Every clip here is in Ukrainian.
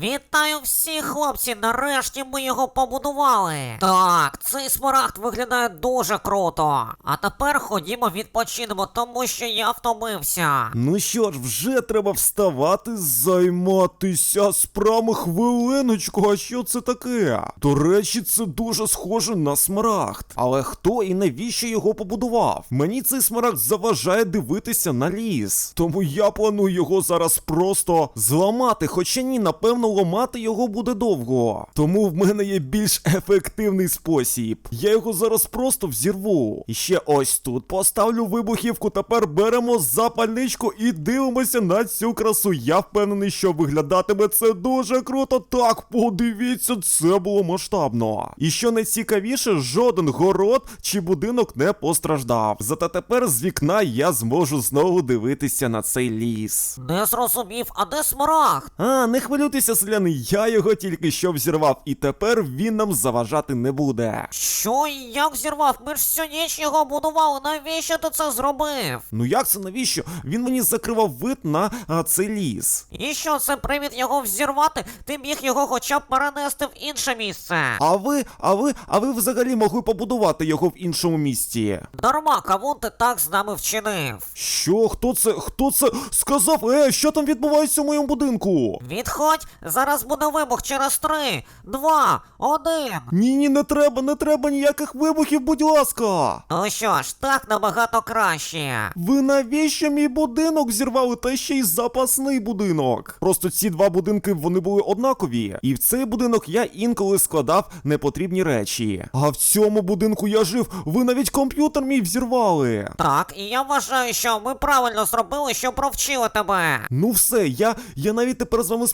Вітаю всіх, хлопці! Нарешті ми його побудували. Так, цей смарагд виглядає дуже круто. А тепер ходімо відпочинемо, тому що я втомився. Ну що ж, вже треба вставати, займатися справами хвилиночку. А що це таке? До речі, це дуже схоже на смарагд. Але хто і навіщо його побудував? Мені цей смарагд заважає дивитися на ліс. Тому я планую його зараз просто зламати. Хоча ні, напевно, ламати його буде довго. Тому в мене є більш ефективний спосіб. Я його зараз просто взірву. І ще ось тут поставлю вибухівку. Тепер беремо запальничку і дивимося на цю красу. Я впевнений, що виглядатиме це дуже круто. Так, подивіться, це було масштабно. І що найцікавіше, жоден город чи будинок не постраждав. Зате тепер з вікна я зможу знову дивитися на цей ліс. Не зрозумів, а де смарагд? А, не хвилюйтеся, селяни, я його тільки що взірвав, і тепер він нам заважати не буде. Що і як зірвав? Ми ж всю ніч його будували. Навіщо ти це зробив? Ну як це навіщо? Він мені закривав вид на а, цей ліс. І що це привід його взірвати? Ти міг його хоча б перенести в інше місце. А ви, а ви, а ви взагалі могли побудувати його в іншому місті. Дарма, кавун ти так з нами вчинив. Що? Хто це? Хто це сказав? Е, що там відбувається в моєму будинку? Відходь, зараз буде вибух через три, два, один. Ні, ні, не треба, не треба ніяких вибухів, будь ласка. Ну що ж, так набагато краще. Ви навіщо мій будинок зірвали та ще й запасний будинок? Просто ці два будинки вони були однакові, і в цей будинок я інколи складав непотрібні речі. А в цьому будинку я жив, ви навіть комп'ютер мій взірвали. Так, і я вважаю, що ми правильно зробили, що провчили тебе. Ну все, я, я навіть тепер з вами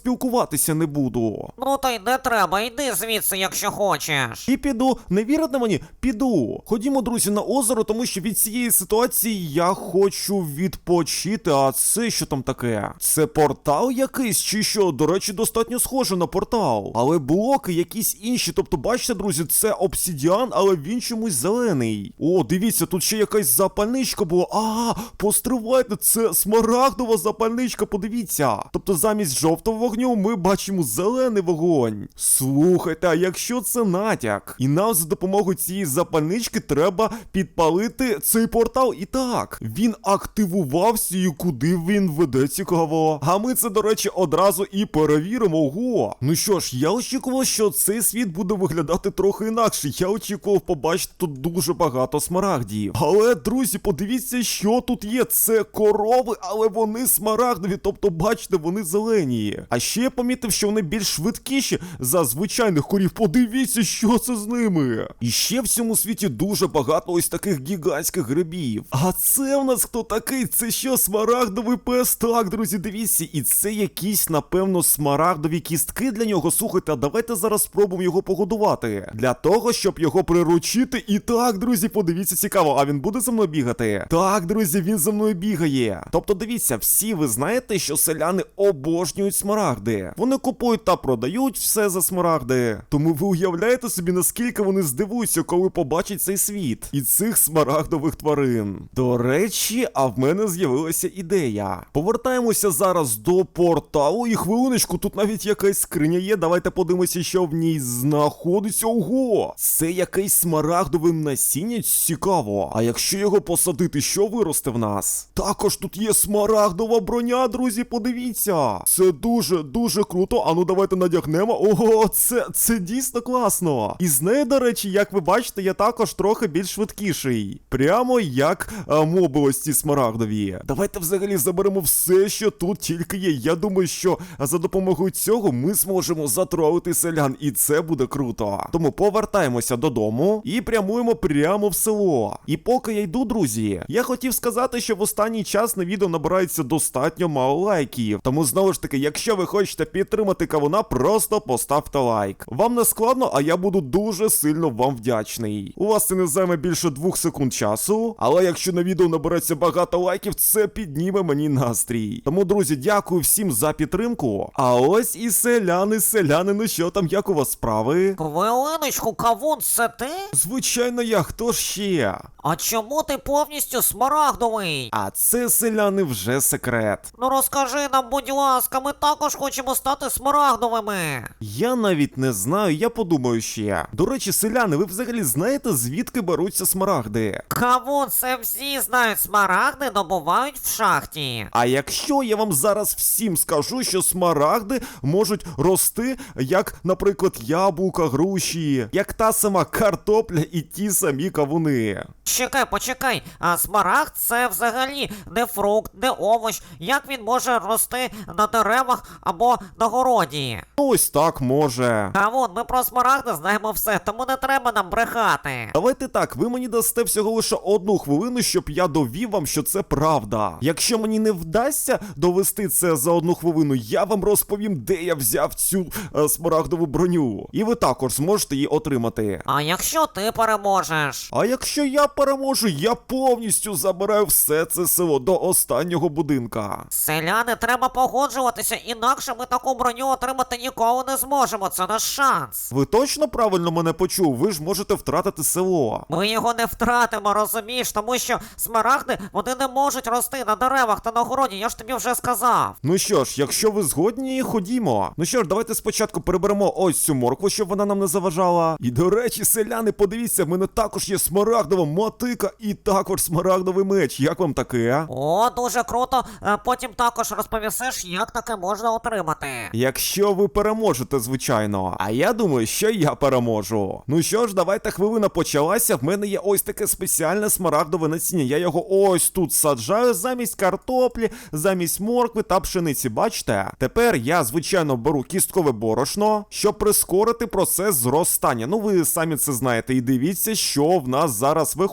спілкуватися не буду. Ну то й не треба, йди звідси, якщо хочеш. І піду, не вірите мені? Піду. Ходімо, друзі, на озеро, тому що від цієї ситуації я хочу відпочити. А це що там таке? Це портал якийсь чи що? До речі, достатньо схоже на портал. Але блоки якісь інші. Тобто, бачите, друзі, це обсідіан, але він чомусь зелений. О, дивіться, тут ще якась запальничка була. А, постривайте, це смарагдова запальничка, подивіться. Тобто, замість жовтого вогню ми бачимо зелений вогонь. Слухайте, а якщо це натяк, і нам за допомогою цієї запальнички треба підпалити цей портал. І так, він активувався і куди він веде цікаво. А ми це, до речі, одразу і перевіримо. Ого. Ну що ж, я очікував, що цей світ буде виглядати трохи інакше. Я очікував побачити тут дуже багато смарагдів. Але, друзі, подивіться, що тут є. Це корови, але вони смарагдові, тобто, бачите, вони зелені. А ще я помітив, що вони більш швидкіші за звичайних корів. Подивіться, що це з ними. І ще в цьому світі дуже багато ось таких гігантських грибів. А це в нас хто такий? Це що, смарагдовий пес? Так, друзі, дивіться, і це якісь, напевно, смарагдові кістки для нього. Слухайте, а давайте зараз спробуємо його погодувати. Для того, щоб його приручити. І так, друзі, подивіться, цікаво, а він буде за мною бігати? Так, друзі, він за мною бігає. Тобто, дивіться, всі ви знаєте, що селяни обожнюють смарагди. Вони купують та продають все за смарагди. Тому ви уявляєте собі, наскільки вони здивуються, коли побачать цей світ і цих смарагдових тварин. До речі, а в мене з'явилася ідея. Повертаємося зараз до порталу. І хвилиночку, тут навіть якась скриня є. Давайте подивимося, що в ній знаходиться. Ого! Це якийсь смарагдове насіння цікаво. А якщо його посадити, що виросте в нас? Також тут є смарагдова броня, друзі, подивіться. Це дуже, дуже круто. Ану, давайте надягнемо. Ого, це, це дійсно класно. І з нею, до речі, як ви бачите, я також трохи більш швидкіший. Прямо як а, моби ось ці смарагдові. Давайте взагалі заберемо все, що тут тільки є. Я думаю, що за допомогою цього ми зможемо затролити селян, і це буде круто. Тому повертаємося додому і прямуємо прямо в село. І поки я йду, друзі, я хотів сказати, що в останній час на відео набирається достатньо мало лайків. Тому знову ж таки, якщо ви хочете підтримати кавуна, просто поставте лайк. Вам не складно, а я буду дуже сильно вам вдячний. У вас це не займе більше двох секунд часу, але якщо на відео набереться багато лайків, це підніме мені настрій. Тому, друзі, дякую всім за підтримку. А ось і селяни, селяни, ну що там, як у вас справи? Хвилиночку, кавун, це ти? Звичайно, я хто ж ще? А чому ти повністю смарагдовий? А це селяни вже секрет. Ну розкажи нам, будь ласка, ми також хочемо стати смарагдовими. Я навіть не знаю, я подумаю ще. До речі, селяни, ви взагалі знаєте, звідки беруться смарагди? Кавун, це всі знають, смарагди добувають в шахті. А якщо я вам зараз всім скажу, що смарагди можуть рости, як, наприклад, яблука, груші, як та сама картопля і ті самі кавуни. Чекай, почекай, а смарагд це взагалі не фрукт, не овоч. Як він може рости на деревах або на городі? Ось так може. Кавун, ми про смарагди знаємо все, тому не треба нам брехати. Давайте так, ви мені дасте всього лише одну хвилину, щоб я довів вам, що це правда. Якщо мені не вдасться довести це за одну хвилину, я вам розповім, де я взяв цю е, смарагдову броню. І ви також зможете її отримати. А якщо ти переможеш? А якщо я переможу, я повністю забираю все це село до останнього будинка. Селяни, треба погоджуватися, інакше ми таку броню отримати ніколи не зможемо. Це наш шанс. Ви точно правильно мене почув? Ви ж можете втратити село. Ми його не втратимо, розумієш, тому що смарагди вони не можуть рости на деревах та на городі, я ж тобі вже сказав. Ну що ж, якщо ви згодні, ходімо. Ну що ж, давайте спочатку переберемо ось цю моркву, щоб вона нам не заважала. І до речі, селяни, подивіться, в мене також є смарагдова мотика і також смарагдовий меч. Як вам таке? О, дуже круто. Е, Потім також розповісиш, як таке можна отримати. Якщо ви переможете, звичайно. А я думаю, що я переможу. Ну що ж, давайте хвилина почалася. В мене є ось таке спеціальне смарагдове насіння. Я його ось тут саджаю замість картоплі, замість моркви та пшениці. Бачите? Тепер я, звичайно, беру кісткове борошно, щоб прискорити процес зростання. Ну, ви самі це знаєте, і дивіться, що в нас зараз виходить.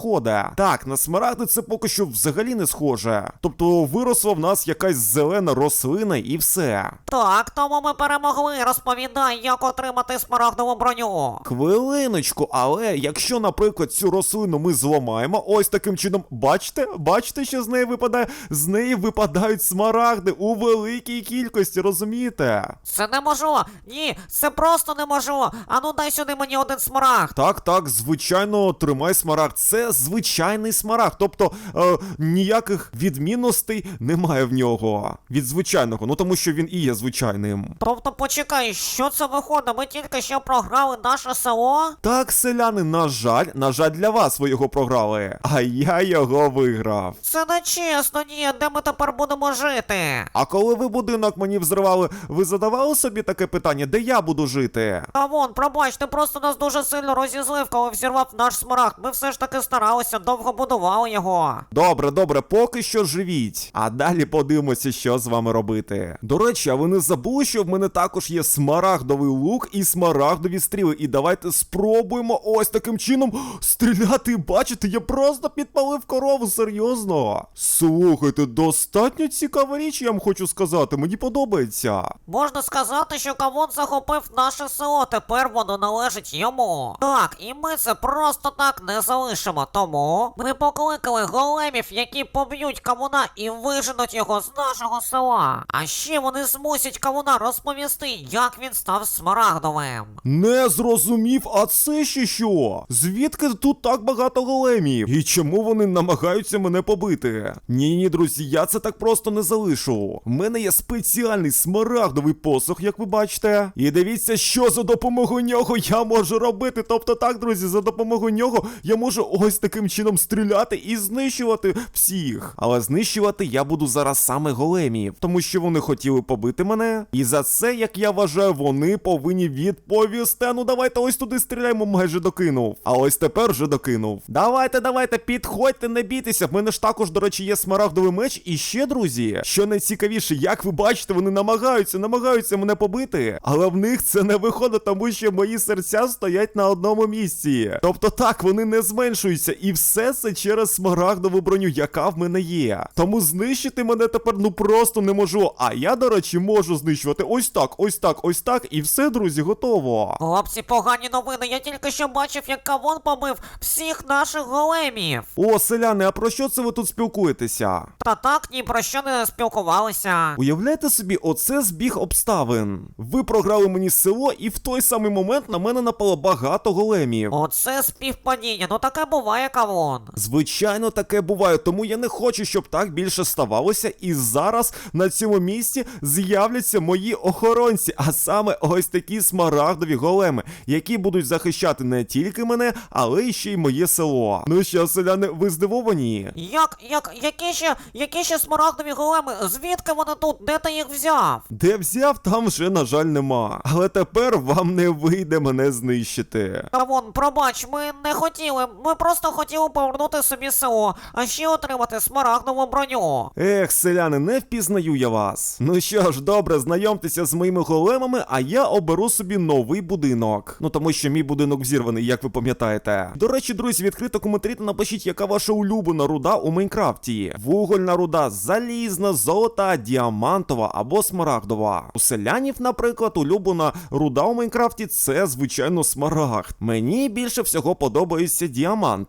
Так, на смарагди це поки що взагалі не схоже. Тобто виросла в нас якась зелена рослина і все. Так, тому ми перемогли. Розповідай, як отримати смарагдову броню. Хвилиночку, але якщо, наприклад, цю рослину ми зламаємо, ось таким чином, бачите, бачите, що з неї випадає? З неї випадають смарагди у великій кількості, розумієте? Це неможливо. Ні, це просто неможливо. Ану дай сюди мені один смарагд. Так, так, звичайно, тримай смарагд. Це звичайний смарагд, тобто е, ніяких відмінностей немає в нього від звичайного, ну тому що він і є звичайним. Тобто почекай, що це виходить? Ми тільки що програли наше село? Так, селяни, на жаль, на жаль, для вас ви його програли, а я його виграв. Це не чесно, ні, де ми тепер будемо жити? А коли ви будинок мені взривали, ви задавали собі таке питання, де я буду жити? А вон, пробач, ти просто нас дуже сильно розізлив, коли взірвав наш смарагд. Ми все ж таки старалися, довго будували його. Добре, добре, поки що живіть. А далі подивимося, що з вами робити. До речі, а ви не забули, що в мене також є смарагдовий лук і смарагдові стріли. І давайте спробуємо ось таким чином стріляти. Бачите, я просто підпалив корову, серйозно. Слухайте, достатньо цікава річ, я вам хочу сказати. Мені подобається. Можна сказати, що Кавун захопив наше село, тепер воно належить йому. Так, і ми це просто так не залишимо. Тому ми покликали големів, які поб'ють кавуна і виженуть його з нашого села. А ще вони змусять кавуна розповісти, як він став смарагдовим. Не зрозумів, а це ще що? Звідки тут так багато големів? І чому вони намагаються мене побити? Ні, ні, друзі, я це так просто не залишу. У мене є спеціальний смарагдовий посох, як ви бачите. І дивіться, що за допомогою нього я можу робити. Тобто, так, друзі, за допомогою нього я можу ось таким чином стріляти і знищувати всіх. Але знищувати я буду зараз саме големів, тому що вони хотіли побити мене. І за це, як я вважаю, вони повинні відповісти. Ну давайте ось туди стріляємо, майже докинув. А ось тепер вже докинув. Давайте, давайте, підходьте, не бійтеся. В мене ж також, до речі, є смарагдовий меч. І ще, друзі, що найцікавіше, як ви бачите, вони намагаються, намагаються мене побити. Але в них це не виходить, тому що мої серця стоять на одному місці. Тобто так, вони не зменшуються. І все це через смарагдову броню, яка в мене є. Тому знищити мене тепер ну просто не можу. А я, до речі, можу знищувати ось так, ось так, ось так. І все, друзі, готово. Хлопці, погані новини. Я тільки що бачив, як Кавун побив всіх наших големів. О, селяни, а про що це ви тут спілкуєтеся? Та так ні про що не спілкувалися. Уявляєте собі, оце збіг обставин. Ви програли мені село, і в той самий момент на мене напало багато големів. Оце співпадіння, ну таке буває. Буває кавун. Звичайно, таке буває, тому я не хочу, щоб так більше ставалося. І зараз на цьому місці з'являться мої охоронці, а саме ось такі смарагдові големи, які будуть захищати не тільки мене, але й ще й моє село. Ну що, селяни, ви здивовані? Як, як, які ще, які ще смарагдові големи? Звідки вони тут? Де ти їх взяв? Де взяв, там вже, на жаль, нема. Але тепер вам не вийде мене знищити. Кавун, пробач, ми не хотіли. Ми просто хотіли повернути собі село, а ще отримати смарагдову броню. Ех, селяни, не впізнаю я вас. Ну що ж, добре, знайомтеся з моїми големами, а я оберу собі новий будинок. Ну тому що мій будинок взірваний, як ви пам'ятаєте. До речі, друзі, відкрито коментарі напишіть, яка ваша улюблена руда у Майнкрафті. Вугольна руда, залізна, золота, діамантова або смарагдова. У селянів, наприклад, улюблена руда у Майнкрафті це, звичайно, смарагд. Мені більше всього подобаються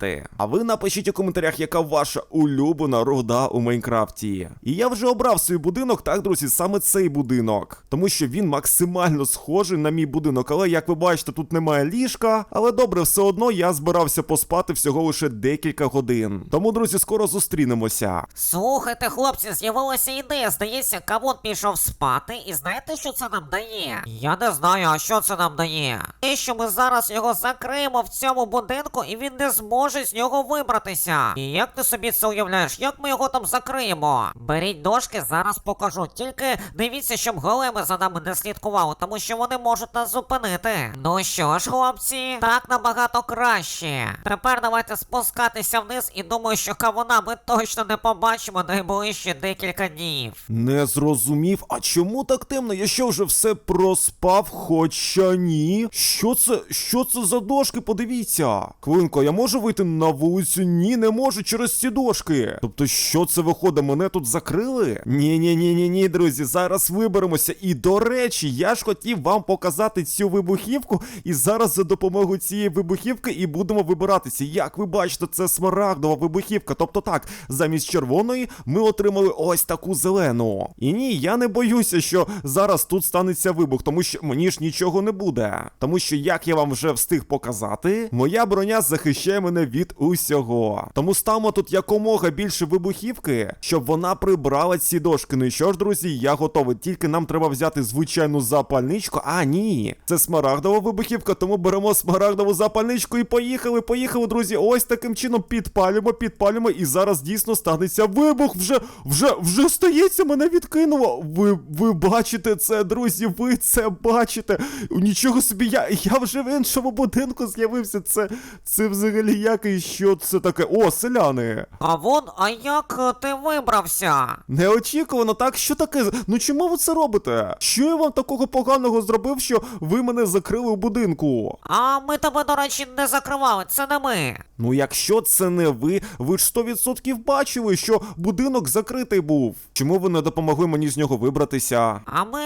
діаманти. А ви напишіть у коментарях, яка ваша улюблена руда у Майнкрафті. І я вже обрав свій будинок, так, друзі, саме цей будинок. Тому що він максимально схожий на мій будинок. Але як ви бачите, тут немає ліжка. Але добре, все одно я збирався поспати всього лише декілька годин. Тому, друзі, скоро зустрінемося. Слухайте, хлопці, з'явилася ідея. Здається, кавун пішов спати, і знаєте, що це нам дає? Я не знаю, а що це нам дає. Те, що ми зараз його закриємо в цьому будинку, і він не зможе з нього вибратися. І як ти собі це уявляєш? Як ми його там закриємо? Беріть дошки, зараз покажу. Тільки дивіться, щоб големи за нами не слідкували, тому що вони можуть нас зупинити. Ну що ж, хлопці, так набагато краще. Тепер давайте спускатися вниз, і думаю, що кавуна ми точно не побачимо найближчі декілька днів. Не зрозумів, а чому так темно? Я що вже все проспав, хоча ні. Що це? Що це за дошки? Подивіться. Хвилинку, я можу вийти на вулицю? Ні, не можу через ці дошки. Тобто, що це виходить? Мене тут закрили? Ні, ні, ні, ні, ні, друзі. Зараз виберемося. І до речі, я ж хотів вам показати цю вибухівку, і зараз за допомогою цієї вибухівки і будемо вибиратися. Як ви бачите, це смарагдова вибухівка. Тобто так, замість червоної ми отримали ось таку зелену. І ні, я не боюся, що зараз тут станеться вибух, тому що мені ж нічого не буде. Тому що, як я вам вже встиг показати, моя броня захищає мене від усього. Тому ставимо тут якомога більше вибухівки, щоб вона прибрала ці дошки. Ну і що ж, друзі, я готовий. Тільки нам треба взяти звичайну запальничку. А, ні, це смарагдова вибухівка, тому беремо смарагдову запальничку і поїхали, поїхали, друзі. Ось таким чином підпалюємо, підпалюємо, і зараз дійсно станеться вибух. Вже, вже, вже стається, мене відкинуло. Ви, ви бачите це, друзі, ви це бачите. Нічого собі, я, я вже в іншому будинку з'явився. Це, це взагалі як і що це таке? О, селяни. Кавун, а як е, ти вибрався? Неочікувано, так? Що таке? Ну чому ви це робите? Що я вам такого поганого зробив, що ви мене закрили у будинку? А ми тебе, до речі, не закривали, це не ми. Ну, якщо це не ви, ви ж 100% бачили, що будинок закритий був. Чому ви не допомогли мені з нього вибратися? А ми,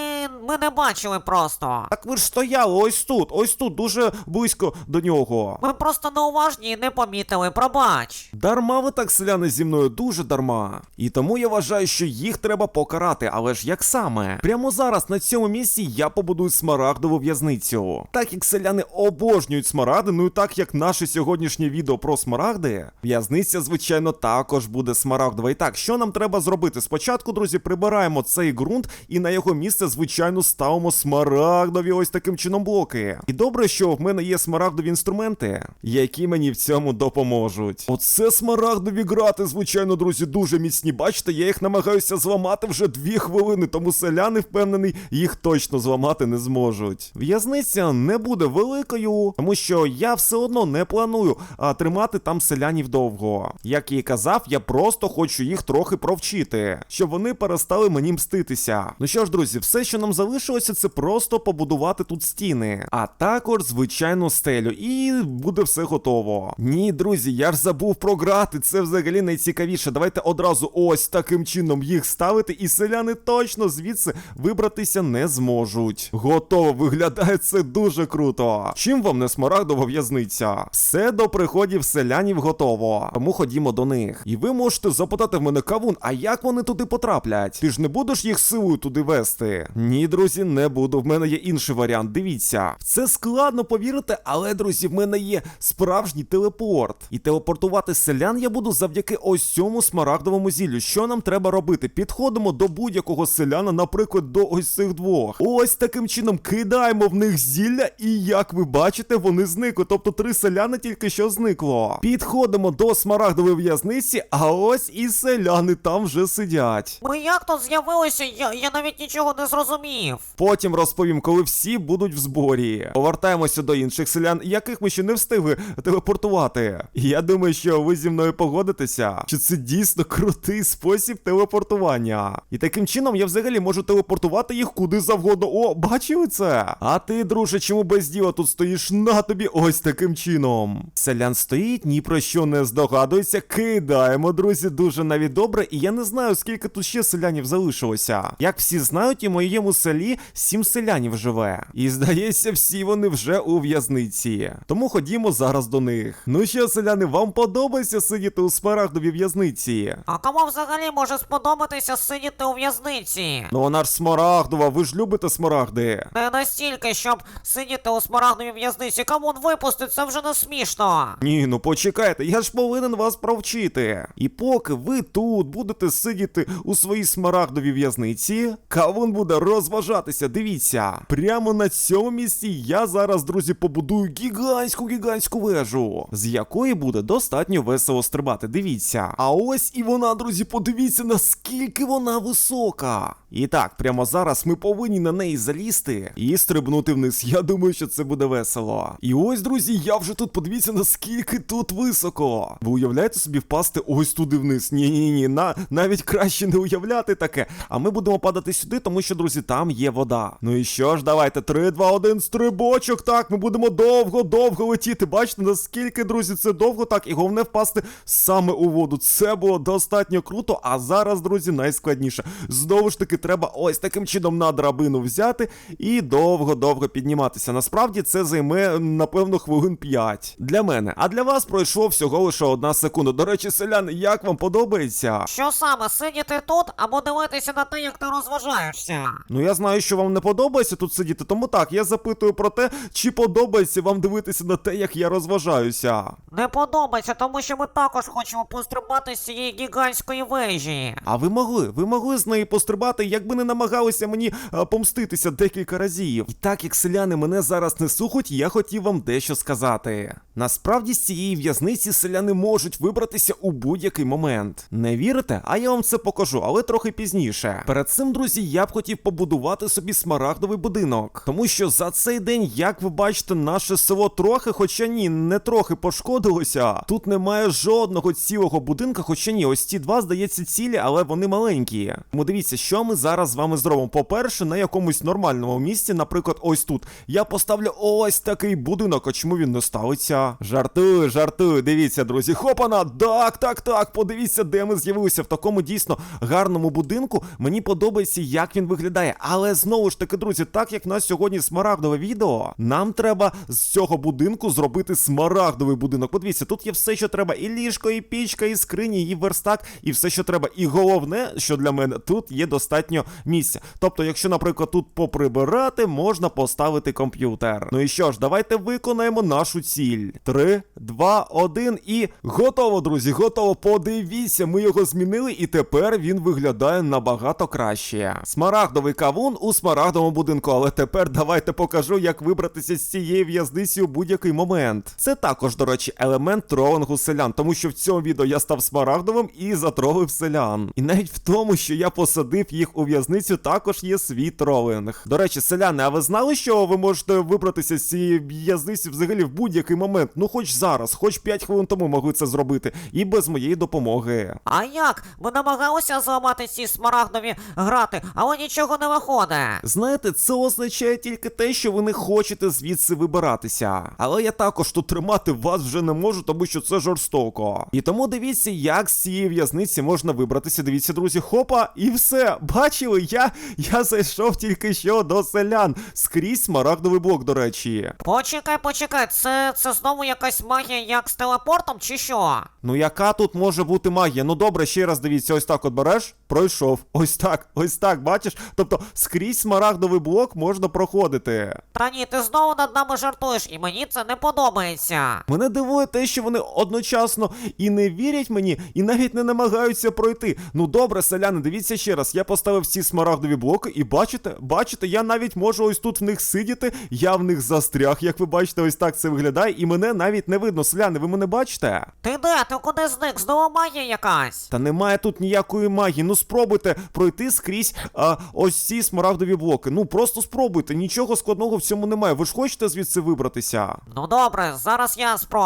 ми не бачили просто. Так ви ж стояли ось тут, ось тут, дуже близько до нього. Ми просто неуважні і не помітили, пробач. Дарма ви так селяни зі мною дуже дарма. І тому я вважаю, що їх треба покарати, але ж як саме? Прямо зараз на цьому місці я побудую смарагдову в'язницю. Так як селяни обожнюють смарагди, ну і так як наше сьогоднішнє відео про смарагди, в'язниця, звичайно, також буде смарагдова. І так, що нам треба зробити? Спочатку, друзі, прибираємо цей ґрунт і на його місце, звичайно, ставимо смарагдові ось таким чином блоки. І добре, що в мене є смарагдові інструменти, які мені в цьому допоможуть. Оце смарагдові грати, звичайно, друзі, дуже міцні. Бачите, я їх намагаюся зламати вже дві хвилини, тому селяни впевнений, їх точно зламати не зможуть. В'язниця не буде великою, тому що я все одно не планую а, тримати там селянів довго. Як і казав, я просто хочу їх трохи провчити, щоб вони перестали мені мститися. Ну що ж, друзі, все, що нам залишилося, це просто побудувати тут стіни, а також звичайну стелю, і буде все готово. Ні, друзі, я ж забув про грати. Це взагалі найцікавіше. Давайте одразу ось таким чином їх ставити, і селяни точно звідси вибратися не зможуть. Готово, виглядає це дуже круто. Чим вам не смарагдова в'язниця? Все до приходів селянів готово. Тому ходімо до них. І ви можете запитати в мене кавун, а як вони туди потраплять? Ти ж не будеш їх силою туди вести? Ні, друзі, не буду. В мене є інший варіант. Дивіться, це складно повірити, але друзі, в мене є справжній телепорт. Телепорт. І телепортувати селян я буду завдяки ось цьому смарагдовому зіллю. Що нам треба робити? Підходимо до будь-якого селяна, наприклад, до ось цих двох. Ось таким чином кидаємо в них зілля, і як ви бачите, вони зникли. Тобто три селяни тільки що зникло. Підходимо до смарагдової в'язниці, а ось і селяни там вже сидять. Ми як тут з'явилися? Я, я навіть нічого не зрозумів. Потім розповім, коли всі будуть в зборі. Повертаємося до інших селян, яких ми ще не встигли телепортувати. І я думаю, що ви зі мною погодитеся, що це дійсно крутий спосіб телепортування. І таким чином я взагалі можу телепортувати їх куди завгодно. О, бачили це? А ти, друже, чому без діла тут стоїш на тобі ось таким чином? Селян стоїть, ні про що не здогадується. Кидаємо, друзі, дуже навіть добре. І я не знаю, скільки тут ще селянів залишилося. Як всі знають, у моєму селі сім селянів живе. І здається, всі вони вже у в'язниці. Тому ходімо зараз до них. Ну що, селяни, вам подобається сидіти у смарагдовій в'язниці? А кому взагалі може сподобатися сидіти у в'язниці? Ну вона ж смарагдова, ви ж любите смарагди. Не настільки, щоб сидіти у смарагдовій в'язниці. Камон випустить, це вже не смішно. Ні, ну почекайте, я ж повинен вас провчити. І поки ви тут будете сидіти у своїй смарагдовій в'язниці, кавун буде розважатися. Дивіться, прямо на цьому місці я зараз, друзі, побудую гігантську гігантську вежу, з якої буде достатньо весело стрибати. Дивіться. А ось і вона, друзі, подивіться, наскільки вона висока. І так, прямо зараз ми повинні на неї залізти і стрибнути вниз. Я думаю, що це буде весело. І ось, друзі, я вже тут подивіться, наскільки тут високо. Ви уявляєте собі впасти ось туди вниз? Ні, ні, ні, на навіть краще не уявляти таке. А ми будемо падати сюди, тому що, друзі, там є вода. Ну і що ж, давайте, 3, 2, 1, стрибочок. Так, ми будемо довго-довго летіти. Бачите, наскільки, друзі, це довго так, і головне впасти саме у воду. Це було достатньо круто. А зараз, друзі, найскладніше. Знову ж таки, треба ось таким чином на драбину взяти і довго-довго підніматися. Насправді це займе, напевно, хвилин 5 для мене. А для вас пройшло всього лише одна секунда. До речі, селяни, як вам подобається? Що саме, сидіти тут або дивитися на те, як ти розважаєшся? Ну я знаю, що вам не подобається тут сидіти, тому так, я запитую про те, чи подобається вам дивитися на те, як я розважаюся. Не подобається, тому що ми також хочемо пострибати з цієї гігантської вежі. А ви могли, ви могли з неї пострибати, якби не намагалися мені а, помститися декілька разів. І так як селяни мене зараз не слухають, я хотів вам дещо сказати. Насправді з цієї в'язниці селяни можуть вибратися у будь-який момент. Не вірите? А я вам це покажу, але трохи пізніше. Перед цим, друзі, я б хотів побудувати собі смарагдовий будинок. Тому що за цей день, як ви бачите, наше село трохи, хоча ні, не трохи пошкодилося. Тут немає жодного цілого будинка, хоча ні, ось ці два, здається, цілі, але вони маленькі. Тому дивіться, що ми зараз з вами зробимо. По-перше, на якомусь нормальному місці, наприклад, ось тут. Я поставлю ось такий будинок. А чому він не ставиться? Жартую, жартую. Дивіться, друзі. Хопана! Так, так, так. Подивіться, де ми з'явилися в такому дійсно гарному будинку. Мені подобається, як він виглядає. Але знову ж таки, друзі, так як в нас сьогодні смарагдове відео, нам треба з цього будинку зробити смарагдовий будинок. Подивіться, тут є все, що треба: і ліжко, і пічка, і скрині, і верстак, і все, що треба. І головне, що для мене тут є достатньо місця. Тобто, якщо, наприклад, тут поприбирати, можна поставити комп'ютер. Ну і що ж, давайте виконаємо нашу ціль. Три, два, один і готово, друзі. Готово. Подивіться, ми його змінили, і тепер він виглядає набагато краще. Смарагдовий кавун у смарагдовому будинку. Але тепер давайте покажу, як вибратися з цієї в'язниці у будь-який момент. Це також, до речі, елемент тролингу селян, тому що в цьому відео я став смарагдовим і затролив селян. І навіть в тому, що я посадив їх у в'язницю, також є свій тролинг. До речі, селяни, а ви знали, що ви можете вибратися з цієї в'язниці взагалі в будь-який момент? Ну, хоч зараз, хоч 5 хвилин тому могли це зробити, і без моєї допомоги. А як? Ми намагалися зламати ці смарагдові грати, але нічого не виходить. Знаєте, це означає тільки те, що ви не хочете звідси вибиратися. Але я також тут тримати вас вже не можу, тому що це жорстоко. І тому дивіться, як з цієї в'язниці можна вибратися. Дивіться, друзі, хопа, і все. Бачили, я, я зайшов тільки що до селян. Скрізь смарагдовий блок, до речі. Почекай, почекай, це, це знову якась магія як з телепортом, чи що? Ну яка тут може бути магія? Ну добре, ще раз дивіться, ось так от береш, пройшов. Ось так, ось так, бачиш? Тобто скрізь смарагдовий блок можна проходити. Та ні, ти знову над нами жартуєш, і мені це не подобається. Мене дивує те, що вони одночасно і не вірять мені, і навіть не намагаються пройти. Ну добре, селяни, дивіться ще раз. Я поставив всі смарагдові блоки, і бачите, бачите, я навіть можу ось тут в них сидіти. Я в них застряг, як ви бачите, ось так це виглядає, і мене навіть не видно. Селяни, ви мене бачите? Ти де? Ти куди зник? Знову магія якась? Та немає тут ніякої магії. Ну спробуйте пройти скрізь а, ось ці смарагдові блоки. Ну просто спробуйте, нічого складного в цьому немає. Ви ж хочете звідси вибратися? Ну добре, зараз я спробую.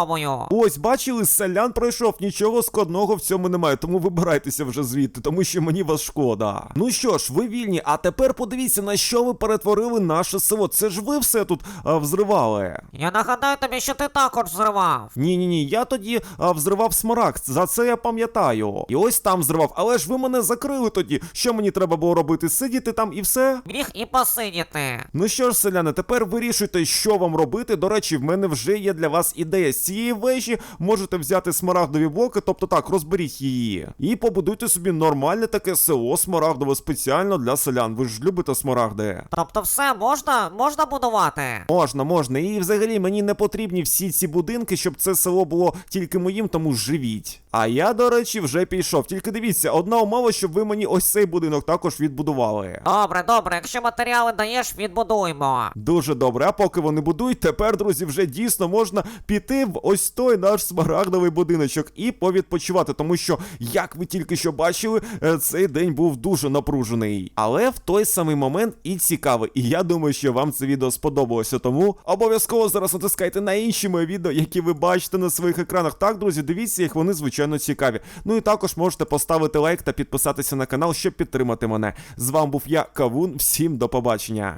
Ось, бачили, селян пройшов, нічого складного в цьому немає, тому вибирайтеся вже звідти, тому що мені вас шкода. Ну що ж, ви вільні, а тепер подивіться, на що ви перетворили наше село. Це ж ви все тут а, взривали. Я нагадаю тобі, що ти також взривав. Ні, ні, ні, я тоді а, взривав смарагд, за це я пам'ятаю. І ось там взривав, але ж ви мене закрили тоді. Що мені треба було робити? Сидіти там і все? Міг і посидіти. Ну що ж, селяни, тепер вирішуйте, що вам робити. До речі, в мене вже є для вас ідея. Цієї вежі можете взяти смарагдові блоки, тобто так, розберіть її. І побудуйте собі нормальне таке село смарагдове спеціально для селян. Ви ж любите смарагди. Тобто все можна? Можна будувати? Можна, можна. І взагалі мені не потрібні всі ці будинки, щоб це село було тільки моїм, тому живіть. А я, до речі, вже пішов. Тільки дивіться, одна умова, щоб ви мені ось цей будинок також відбудували. Добре, добре, якщо матеріали даєш, відбудуємо. Дуже добре. А поки вони будують, тепер, друзі, вже дійсно можна піти в ось той наш смарагдовий будиночок і повідпочивати, тому що, як ви тільки що бачили, е, цей день був дуже напружений. Але в той самий момент і цікавий. І я думаю, що вам це відео сподобалося. Тому обов'язково зараз натискайте на інші мої відео, які ви бачите на своїх екранах. Так, друзі, дивіться їх, вони звичайно цікаві. Ну і також можете поставити лайк та підписатися на канал, щоб підтримати мене. З вами був я, Кавун. Всім до побачення.